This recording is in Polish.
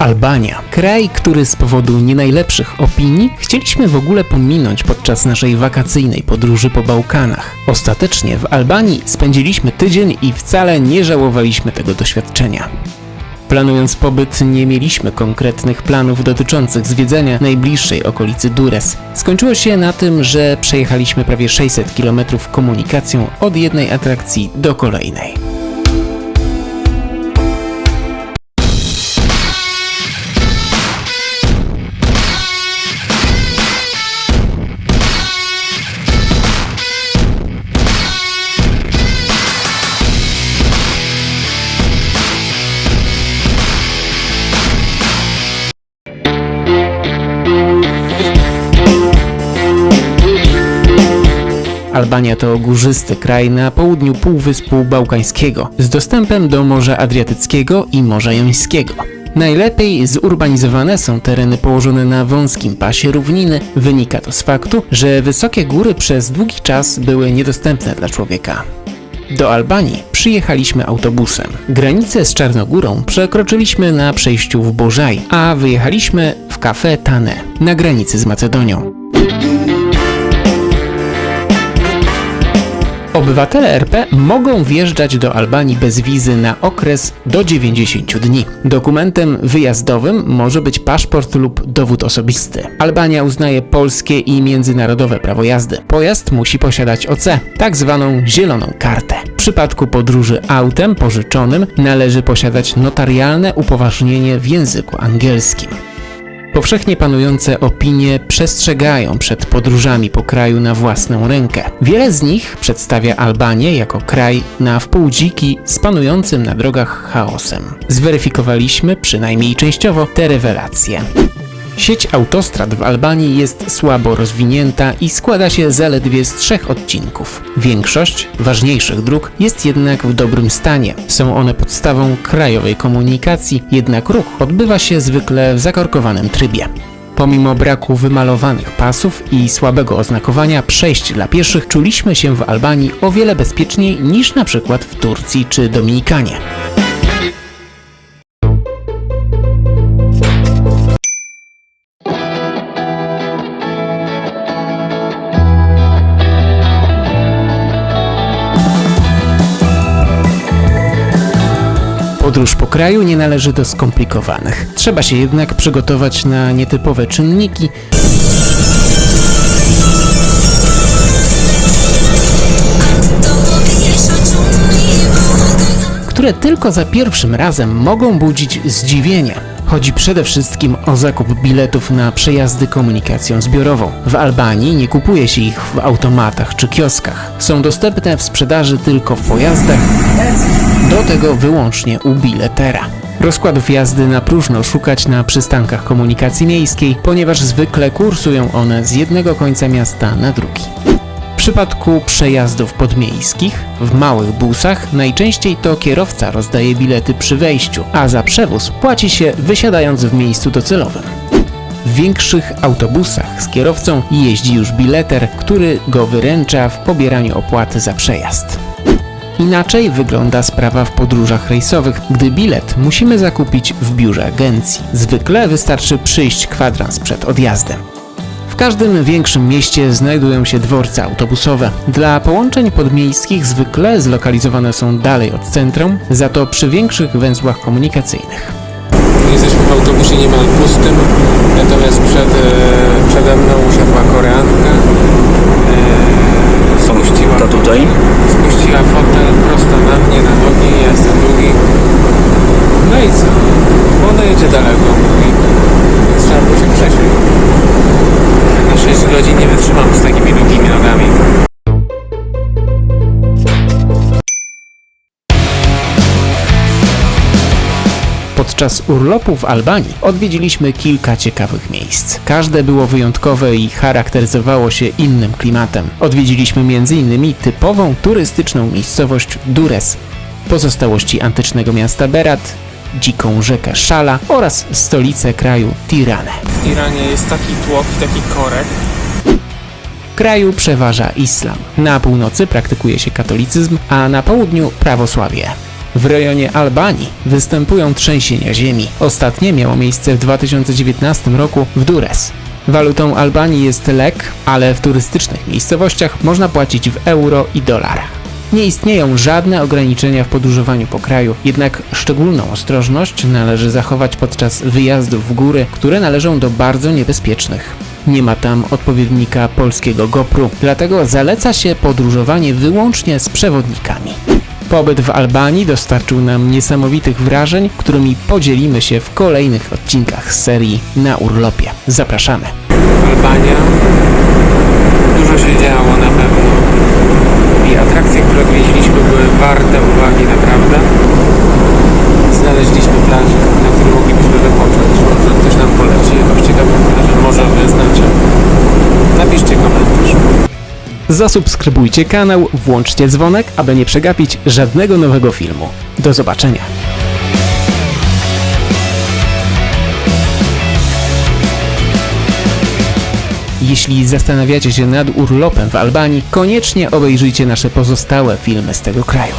Albania. Kraj, który z powodu nie najlepszych opinii chcieliśmy w ogóle pominąć podczas naszej wakacyjnej podróży po Bałkanach. Ostatecznie w Albanii spędziliśmy tydzień i wcale nie żałowaliśmy tego doświadczenia. Planując pobyt, nie mieliśmy konkretnych planów dotyczących zwiedzania najbliższej okolicy Dures. Skończyło się na tym, że przejechaliśmy prawie 600 km komunikacją od jednej atrakcji do kolejnej. Albania to górzysty kraj na południu Półwyspu Bałkańskiego z dostępem do Morza Adriatyckiego i Morza Jońskiego. Najlepiej zurbanizowane są tereny położone na wąskim pasie równiny. Wynika to z faktu, że wysokie góry przez długi czas były niedostępne dla człowieka. Do Albanii przyjechaliśmy autobusem. Granicę z Czarnogórą przekroczyliśmy na przejściu w Bożaj, a wyjechaliśmy w Café Tane na granicy z Macedonią. Obywatele RP mogą wjeżdżać do Albanii bez wizy na okres do 90 dni. Dokumentem wyjazdowym może być paszport lub dowód osobisty. Albania uznaje polskie i międzynarodowe prawo jazdy. Pojazd musi posiadać OC, tak zwaną zieloną kartę. W przypadku podróży autem pożyczonym należy posiadać notarialne upoważnienie w języku angielskim. Powszechnie panujące opinie przestrzegają przed podróżami po kraju na własną rękę. Wiele z nich przedstawia Albanię jako kraj na wpół dziki z panującym na drogach chaosem. Zweryfikowaliśmy, przynajmniej częściowo, te rewelacje. Sieć autostrad w Albanii jest słabo rozwinięta i składa się zaledwie z trzech odcinków. Większość ważniejszych dróg jest jednak w dobrym stanie. Są one podstawą krajowej komunikacji, jednak ruch odbywa się zwykle w zakorkowanym trybie. Pomimo braku wymalowanych pasów i słabego oznakowania przejść dla pieszych, czuliśmy się w Albanii o wiele bezpieczniej niż na przykład w Turcji czy Dominikanie. Podróż po kraju nie należy do skomplikowanych. Trzeba się jednak przygotować na nietypowe czynniki, które tylko za pierwszym razem mogą budzić zdziwienie. Chodzi przede wszystkim o zakup biletów na przejazdy komunikacją zbiorową. W Albanii nie kupuje się ich w automatach czy kioskach. Są dostępne w sprzedaży tylko w pojazdach, do tego wyłącznie u biletera. Rozkładów jazdy na próżno szukać na przystankach komunikacji miejskiej, ponieważ zwykle kursują one z jednego końca miasta na drugi. Przypadku przejazdów podmiejskich, w małych busach, najczęściej to kierowca rozdaje bilety przy wejściu, a za przewóz płaci się wysiadając w miejscu docelowym. W większych autobusach z kierowcą jeździ już bileter, który go wyręcza w pobieraniu opłaty za przejazd. Inaczej wygląda sprawa w podróżach rejsowych, gdy bilet musimy zakupić w biurze agencji. Zwykle wystarczy przyjść kwadrans przed odjazdem. W każdym większym mieście znajdują się dworce autobusowe. Dla połączeń podmiejskich zwykle zlokalizowane są dalej od centrum, za to przy większych węzłach komunikacyjnych. Jesteśmy w autobusie niemal pustym, natomiast przed, e, przede mną usiadła Koreanka. E, spuściła, To tutaj? spuściła fotel Podczas urlopu w Albanii odwiedziliśmy kilka ciekawych miejsc. Każde było wyjątkowe i charakteryzowało się innym klimatem. Odwiedziliśmy m.in. typową turystyczną miejscowość Dures, pozostałości antycznego miasta Berat, dziką rzekę Szala oraz stolicę kraju Tiranę. W Iranie jest taki tłok i taki korek, W kraju przeważa islam. Na północy praktykuje się katolicyzm, a na południu prawosławie. W rejonie Albanii występują trzęsienia ziemi. Ostatnie miało miejsce w 2019 roku w Dures. Walutą Albanii jest lek, ale w turystycznych miejscowościach można płacić w euro i dolarach. Nie istnieją żadne ograniczenia w podróżowaniu po kraju, jednak szczególną ostrożność należy zachować podczas wyjazdów w góry, które należą do bardzo niebezpiecznych. Nie ma tam odpowiednika polskiego GoPru, dlatego zaleca się podróżowanie wyłącznie z przewodnikami. Pobyt w Albanii dostarczył nam niesamowitych wrażeń, którymi podzielimy się w kolejnych odcinkach serii Na urlopie. Zapraszamy! Albania. Dużo się działo na pewno. I atrakcje, które odwiedziliśmy były warte uwagi naprawdę. Znaleźliśmy plażę, na której moglibyśmy wypocząć. Może ktoś nam poleci jakąś ciekawą plażę, może wy znacie. Napiszcie komentarz. Zasubskrybujcie kanał, włączcie dzwonek, aby nie przegapić żadnego nowego filmu. Do zobaczenia! Jeśli zastanawiacie się nad urlopem w Albanii, koniecznie obejrzyjcie nasze pozostałe filmy z tego kraju.